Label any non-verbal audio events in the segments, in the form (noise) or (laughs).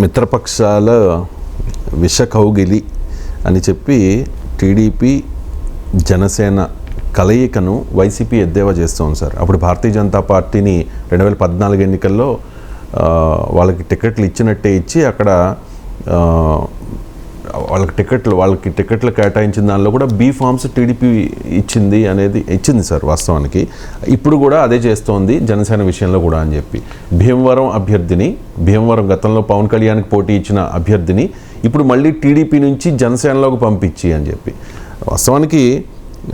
మిత్రపక్షాల విషకౌగిలి అని చెప్పి టీడీపీ జనసేన కలయికను వైసీపీ ఎద్దేవా చేస్తోంది సార్. అప్పుడు భారతీయ జనతా పార్టీని రెండు వేల పద్నాలుగు ఎన్నికల్లో వాళ్ళకి టికెట్లు ఇచ్చినట్టే ఇచ్చి అక్కడ వాళ్ళకి టికెట్లు వాళ్ళకి టికెట్లు కేటాయించిన దానిలో కూడా బీ ఫామ్స్ టీడీపీ ఇచ్చింది అనేది ఇచ్చింది సార్ వాస్తవానికి. ఇప్పుడు కూడా అదే చేస్తోంది జనసేన విషయంలో కూడా అని చెప్పి. భీమవరం అభ్యర్థిని భీమవరం గతంలో పవన్ కళ్యాణ్కి పోటీ ఇచ్చిన అభ్యర్థిని ఇప్పుడు మళ్ళీ టీడీపీ నుంచి జనసేనలోకి పంపించి అని చెప్పి. వాస్తవానికి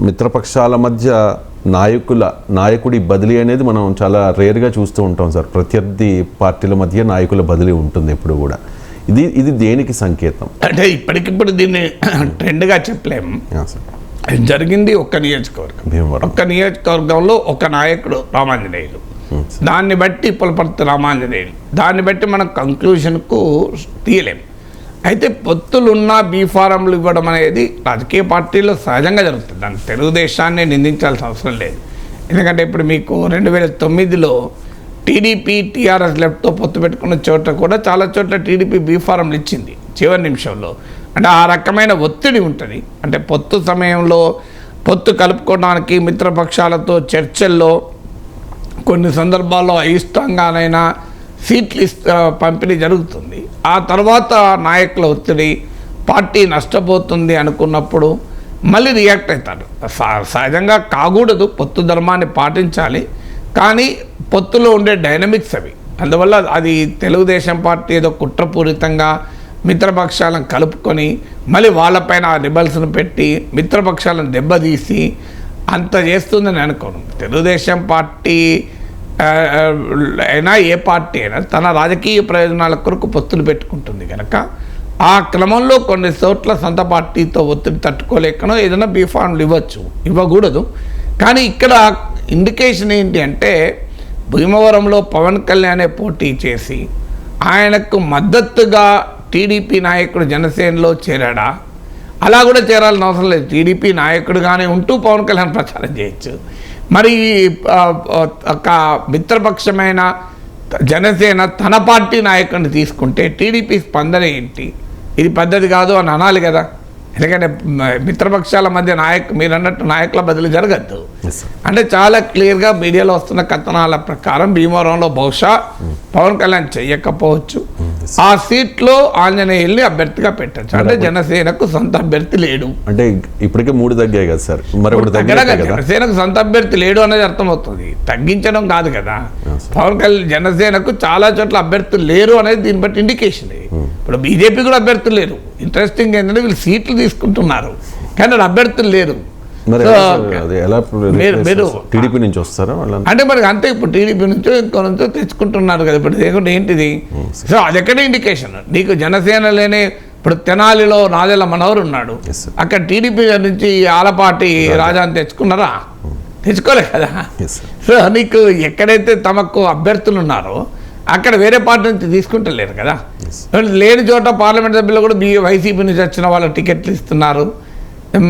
మిత్రపక్షాల మధ్య నాయకుల నాయకుడి బదిలీ అనేది మనం చాలా రేర్గా చూస్తూ ఉంటాం సార్. ప్రత్యర్థి పార్టీల మధ్య నాయకుల బదిలీ ఉంటుంది ఎప్పుడు కూడా. ఇది ఇది దేనికి సంకేతం? అంటే ఇప్పటికిప్పుడు దీన్ని ట్రెండ్గా చెప్పలేము జరిగింది ఒక్క నియోజకవర్గం. ఒక్క నియోజకవర్గంలో ఒక నాయకుడు రామాంజనేయులు. దాన్ని బట్టి పులపర్తి రామాంజనేయులు. దాన్ని బట్టి మనం కంక్లూషన్కు తీయలేం. అయితే పొత్తులున్న బీ ఫారంలు ఇవ్వడం అనేది రాజకీయ పార్టీలో సహజంగా జరుగుతుంది. దాన్ని తెలుగుదేశాన్ని నిందించాల్సిన అవసరం లేదు. ఎందుకంటే ఇప్పుడు మీకు రెండు వేల తొమ్మిదిలో టీడీపీ టీఆర్ఎస్ లెఫ్ట్తో పొత్తు పెట్టుకున్న చోట కూడా చాలా చోట్ల టీడీపీ బీ ఫారంలు ఇచ్చింది. చివరి నిమిషంలో. అంటే ఆ రకమైన ఒత్తిడి ఉంటుంది. అంటే పొత్తు సమయంలో పొత్తు కలుపుకోవడానికి మిత్రపక్షాలతో చర్చల్లో కొన్ని సందర్భాల్లో అయిష్టంగానైనా సీట్లు పంపిణీ జరుగుతుంది. ఆ తర్వాత నాయకుల ఒత్తిడి పార్టీ నష్టపోతుంది అనుకున్నప్పుడు మళ్ళీ రియాక్ట్ అవుతారు. సహ- సహజంగా కాకూడదు. పొత్తు ధర్మాన్ని పాటించాలి. కానీ పొత్తులో ఉండే డైనమిక్స్ అవి. అందువల్ల అది తెలుగుదేశం పార్టీ ఏదో కుట్రపూరితంగా మిత్రపక్షాలను కలుపుకొని మళ్ళీ వాళ్ళపైన ఆ రిబల్స్ను పెట్టి మిత్రపక్షాలను దెబ్బతీసి అంత చేస్తుందని అనుకోను. తెలుగుదేశం పార్టీ అయినా ఏ పార్టీ అయినా తన రాజకీయ ప్రయోజనాల కొరకు పొత్తులు పెట్టుకుంటుంది కనుక ఆ క్రమంలో కొన్ని చోట్ల సొంత పార్టీతో ఒత్తిడి తట్టుకోలేకనో ఏదైనా బీఫార్మ్లు ఇవ్వచ్చు ఇవ్వకూడదు. కానీ ఇక్కడ ఇండికేషన్ ఏంటి అంటే భీమవరంలో పవన్ కళ్యాణే పోటీ చేసి ఆయనకు మద్దతుగా టీడీపీ నాయకుడు జనసేనలో చేరాడా? అలా కూడా చేరాల్సిన అవసరం లేదు. టీడీపీ నాయకుడుగానే ఉంటూ పవన్ కళ్యాణ్ ప్రచారం చేయొచ్చు. మరి ఒక మిత్రపక్షమైన జనసేన తన పార్టీ నాయకుడిని తీసుకుంటే టీడీపీ స్పందన ఏంటి? ఇది పద్ధతి కాదు అని అనాలి కదా. ఎందుకంటే మిత్రపక్షాల మధ్య నాయకు మీరు అన్నట్టు నాయకుల బదిలీ జరగద్దు. అంటే చాలా క్లియర్గా మీడియాలో వస్తున్న కథనాల ప్రకారం భీమవరంలో బహుశా పవన్ కళ్యాణ్ చెయ్యకపోవచ్చు. ఆ సీట్లో ఆంజనేయుల్ని అభ్యర్థిగా పెట్టచ్చు. అంటే జనసేనకు సొంత అభ్యర్థి లేడు. అంటే ఇప్పటికే మూడు తగ్గాయి కదా సార్ మరి జనసేనకు సొంత అభ్యర్థి లేడు అనేది అర్థమవుతుంది. తగ్గించడం కాదు కదా. పవన్ కళ్యాణ్ జనసేనకు చాలా చోట్ల అభ్యర్థులు లేరు అనేది దీన్ని బట్టి ఇండికేషన్ ఇప్పుడు బీజేపీ కూడా అభ్యర్థులు లేరు. ఇంట్రెస్టింగ్ ఏంటంటే వీళ్ళు సీట్లు తీసుకుంటున్నారు. కానీ అభ్యర్థులు లేరు మరి? అది టీడీపీ నుంచి వస్తారా అంటే మరి అంతే ఇప్పుడు టీడీపీ నుంచో ఇంకో నుంచో తెచ్చుకుంటున్నారు కదా. ఇప్పుడు లేకుంటే ఏంటిది? సో అదెక్కడ ఇండికేషన్ నీకు జనసేన లేనే ఇప్పుడు తెనాలిలో నాదెల్ల మనోహర్ ఉన్నాడు. అక్కడ టీడీపీ నుంచి ఆలపాటి రాజాని తెచ్చుకున్నారా? తెచ్చుకోలే కదా. సో నీకు ఎక్కడైతే తమకు అభ్యర్థులు ఉన్నారో అక్కడ వేరే పార్టీ నుంచి తీసుకుంటలేరు కదా. లేని చోట పార్లమెంట్ సభ్యులు కూడా బీ వైసీపీ నుంచి వచ్చిన వాళ్ళకి టికెట్లు ఇస్తున్నారు.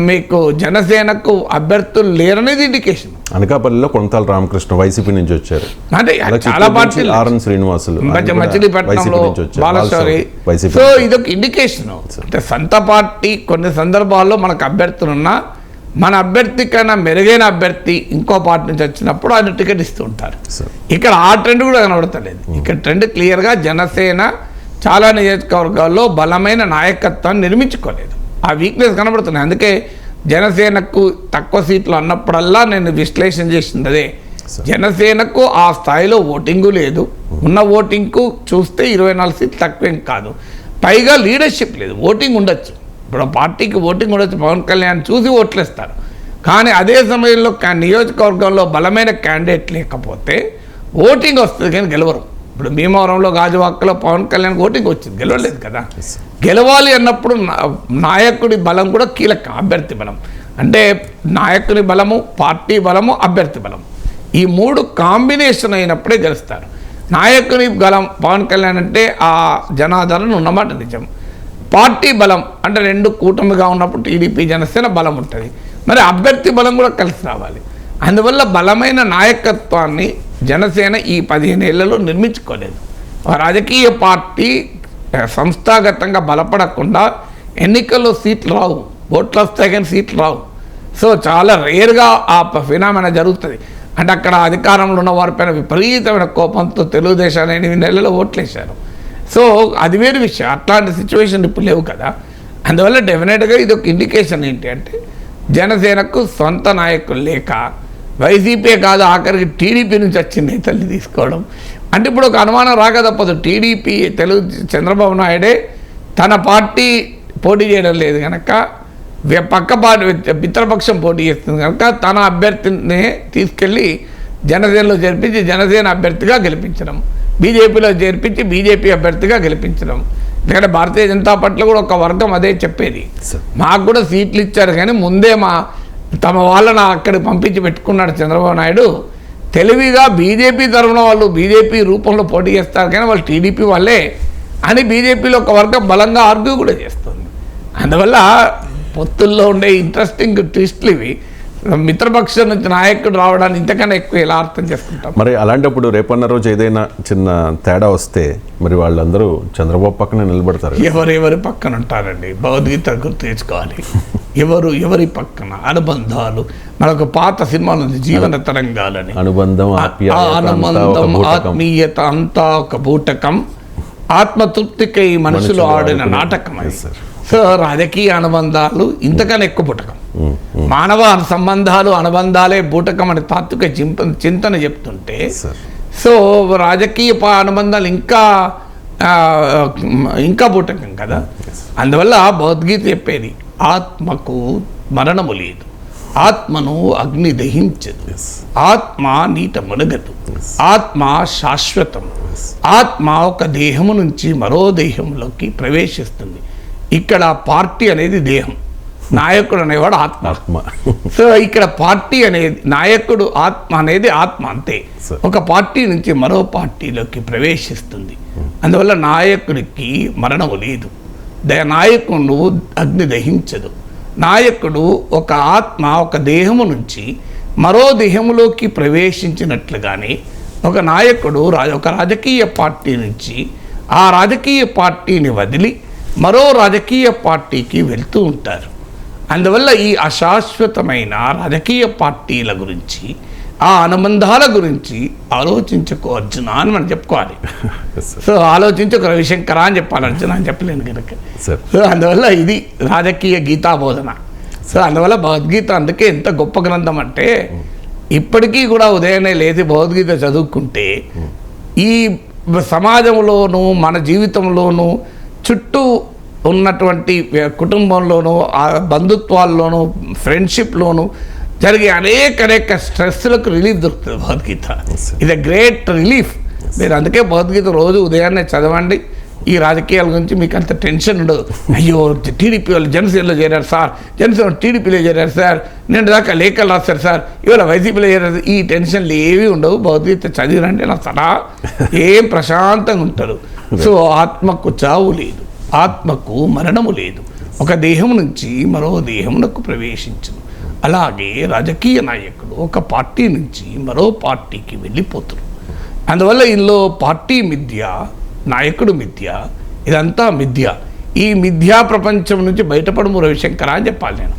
మీకు జనసేనకు అభ్యర్థులు లేరనేది ఇండికేషన్ అనకాపల్లిలో కొనతాల రామకృష్ణ వైసీపీ నుంచి వచ్చారు. అంటే చాలా పార్టీలు ఆర్ఎన్ శ్రీనివాసులు మచిలీపట్నంలో. బాలశౌరి. సో. ఇదొక ఇండికేషన్ అంటే సొంత పార్టీ కొన్ని సందర్భాల్లో మనకు అభ్యర్థులు ఉన్నా మన అభ్యర్థి కన్నా మెరుగైన అభ్యర్థి ఇంకో పార్టీ నుంచి వచ్చినప్పుడు ఆయన టికెట్ ఇస్తూ ఉంటారు. ఇక్కడ ఆ ట్రెండ్ కూడా కనబడతలేదు. ఇక్కడ ట్రెండ్ క్లియర్గా జనసేన చాలా నియోజకవర్గాల్లో బలమైన నాయకత్వాన్ని నిర్మించుకోలేదు. ఆ వీక్నెస్ కనబడుతున్నాయి. అందుకే జనసేనకు తక్కువ సీట్లు అన్నప్పుడల్లా నేను విశ్లేషణ చేసింది అదే జనసేనకు ఆ స్థాయిలో ఓటింగు లేదు. ఉన్న ఓటింగ్కు చూస్తే ఇరవై నాలుగు సీట్లు తక్కువేం కాదు. పైగా లీడర్షిప్ లేదు. ఓటింగ్ ఉండొచ్చు. ఇప్పుడు ఆ పార్టీకి ఓటింగ్ ఉండొచ్చు పవన్ కళ్యాణ్ చూసి ఓట్లేస్తారు. కానీ అదే సమయంలో నియోజకవర్గంలో బలమైన క్యాండిడేట్ లేకపోతే ఓటింగ్ వస్తుంది కానీ గెలవరు. ఇప్పుడు భీమవరంలో గాజువాకలో పవన్ కళ్యాణ్ ఓటింగ్ వచ్చింది. గెలవలేదు కదా. గెలవాలి అన్నప్పుడు నాయకుడి బలం కూడా కీలకం అభ్యర్థి బలం. అంటే నాయకుని బలము పార్టీ బలము అభ్యర్థి బలం. ఈ మూడు కాంబినేషన్ అయినప్పుడే గెలుస్తారు. నాయకుని బలం పవన్ కళ్యాణ్ అంటే ఆ జనాదరణ ఉన్నమాట నిజం. పార్టీ బలం అంటే రెండు కూటమిగా ఉన్నప్పుడు టీడీపీ జనసేన బలం ఉంటుంది. మరి అభ్యర్థి బలం కూడా కలిసి రావాలి. అందువల్ల బలమైన నాయకత్వాన్ని జనసేన ఈ పదిహేను ఏళ్ళలో నిర్మించుకోలేదు. రాజకీయ పార్టీ సంస్థాగతంగా బలపడకుండా ఎన్నికల్లో సీట్లు రావు. ఓట్లు వస్తాయి కానీ సీట్లు రావు. సో చాలా రేర్గా ఆ ఫినామినా జరుగుతుంది. అంటే అక్కడ అధికారంలో ఉన్న వారిపైన విపరీతమైన కోపంతో తెలుగుదేశాన్ని ఎనిమిది నెలలు ఓట్లేశారు. సో అది వేరే విషయం. అట్లాంటి సిచ్యువేషన్ ఇప్పుడు లేవు కదా. అందువల్ల డెఫినెట్గా ఇది ఒక ఇండికేషన్ ఏంటి అంటే జనసేనకు సొంత నాయకులు లేక వైసీపీ కాదు ఆఖరికి టీడీపీ నుంచి వచ్చిన నేతల్ని తీసుకోవడం. అంటే ఇప్పుడు ఒక అనుమానం రాక తప్పదు. టీడీపీ తెలుగు చంద్రబాబు నాయుడే తన పార్టీ పోటీ చేయడం లేదు కనుక పక్క పార్టీ మిత్రపక్షం పోటీ చేస్తుంది కనుక తన అభ్యర్థినే తీసుకెళ్ళి జనసేనలో జరిపించి జనసేన అభ్యర్థిగా గెలిపించడం. బీజేపీలో చేర్పించి బీజేపీ అభ్యర్థిగా గెలిపించడం. ఎందుకంటే భారతీయ జనతా పార్టీలో కూడా ఒక వర్గం అదే చెప్పేది. మాకు కూడా సీట్లు ఇచ్చారు కానీ ముందే మా తమ వాళ్ళని అక్కడికి పంపించి పెట్టుకున్నాడు చంద్రబాబు నాయుడు. తెలివిగా బీజేపీ తరఫున వాళ్ళు బీజేపీ రూపంలో పోటీ చేస్తారు కానీ వాళ్ళు టీడీపీ వాళ్ళే అని బీజేపీలో ఒక వర్గం బలంగా ఆర్గ్యూ కూడా చేస్తుంది. అందువల్ల పొత్తుల్లో ఉండే ఇంట్రెస్టింగ్ ట్విస్ట్లు ఇవి. మిత్రపక్షం నుంచి నాయకుడు రావడాన్ని ఇంతకన్నా ఎక్కువ ఎలా అర్థం చేసుకుంటాం? మరి అలాంటప్పుడు రేపన్న రోజు ఏదైనా చిన్న తేడా వస్తే మరి వాళ్ళందరూ చంద్రబాబు పక్కనే నిలబడతారు ఎవరెవరి పక్కన ఉంటారండి? భగవద్గీత గుర్తు తెచ్చుకోవాలి. (laughs) ఎవరు ఎవరి పక్కన? అనుబంధాలు. మనకు పాత సినిమాలు జీవన తరంగాలని. అనుబంధం బూటకం. ఆత్మీయత అంతా ఒక బూటకం. ఆత్మతృప్తికై మనుషులు ఆడిన నాటకం. సో రాజకీయ అనుబంధాలు ఇంతకన్నా ఎక్కువ ఉమ్, మానవ సంబంధాలు అనుబంధాలే బూటకం అని తాత్విక చింత చింతన చెప్తుంటే సో రాజకీయ అనుబంధాలు ఇంకా ఇంకా బూటకం కదా? అందువల్ల భగవద్గీత చెప్పేది ఆత్మకు మరణము లేదు. ఆత్మను అగ్ని దహించదు. ఆత్మ నీట మునగదు. ఆత్మ శాశ్వతం. ఆత్మ ఒక దేహము నుంచి మరో దేహంలోకి ప్రవేశిస్తుంది. ఇక్కడ పార్టీ అనేది దేహం. నాయకుడు అనేవాడు ఆత్మ. ఆత్మ. సో ఇక్కడ పార్టీ అనేది నాయకుడు ఆత్మ అనేది ఆత్మ అంతే. ఒక పార్టీ నుంచి మరో పార్టీలోకి ప్రవేశిస్తుంది. అందువల్ల నాయకుడికి మరణము లేదు. ద- నాయకుడు అగ్ని దహించదు. నాయకుడు ఒక ఆత్మ ఒక దేహము నుంచి మరో దేహములోకి ప్రవేశించినట్లుగానే ఒక నాయకుడు రా- ఒక రాజకీయ పార్టీ నుంచి ఆ రాజకీయ పార్టీని వదిలి మరో రాజకీయ పార్టీకి వెళ్తూ ఉంటారు. అందువల్ల ఈ అశాశ్వతమైన రాజకీయ పార్టీల గురించి ఆ అనుబంధాల గురించి ఆలోచించుకో అర్జున అని మనం చెప్పుకోవాలి. (laughs) సో ఆలోచించుకో రవిశంకర అని చెప్పాలి అర్జున అని చెప్పలేను కనుక. సార్ సో అందువల్ల ఇది రాజకీయ గీతా బోధన సో అందువల్ల భగవద్గీత అందుకే ఎంత గొప్ప గ్రంథం అంటే ఇప్పటికీ కూడా ఉదయాన్నే లేచి భగవద్గీత చదువుకుంటే ఈ సమాజంలోనూ మన జీవితంలోనూ చుట్టూ ఉన్నటువంటి కుటుంబంలోనూ ఆ బంధుత్వాల్లోనూ ఫ్రెండ్షిప్లోనూ జరిగే అనేక అనేక స్ట్రెస్లకు రిలీఫ్ దొరుకుతుంది భగవద్గీత. ఇది గ్రేట్ రిలీఫ్ మీరు అందుకే భగవద్గీత రోజు ఉదయాన్నే చదవండి. ఈ రాజకీయాల గురించి మీకు అంత టెన్షన్ ఉండదు. అయ్యో టీడీపీ వాళ్ళు జనసేనలో చేరారు సార్ జనసేన టీడీపీలో చేరారు సార్ నేను దాకా లేఖలు రాస్తారు సార్ ఇవాళ వైసీపీలో చేరారు ఈ టెన్షన్లు ఏవి ఉండవు. భగవద్గీత చదివినంటే నా సదా (laughs) ఏం ప్రశాంతంగా ఉంటారు. సో ఆత్మకు చావు లేదు. ఆత్మకు మరణము లేదు. ఒక దేహం నుంచి మరో దేహమునకు ప్రవేశించను. అలాగే రాజకీయ నాయకుడు ఒక పార్టీ నుంచి మరో పార్టీకి వెళ్ళిపోతున్నారు అందువల్ల ఇందులో పార్టీ మిథ్య నాయకుడు మిథ్య ఇదంతా మిథ్య. ఈ మిథ్యా ప్రపంచం నుంచి బయటపడము రవిశంకర అని చెప్పాలి నేను.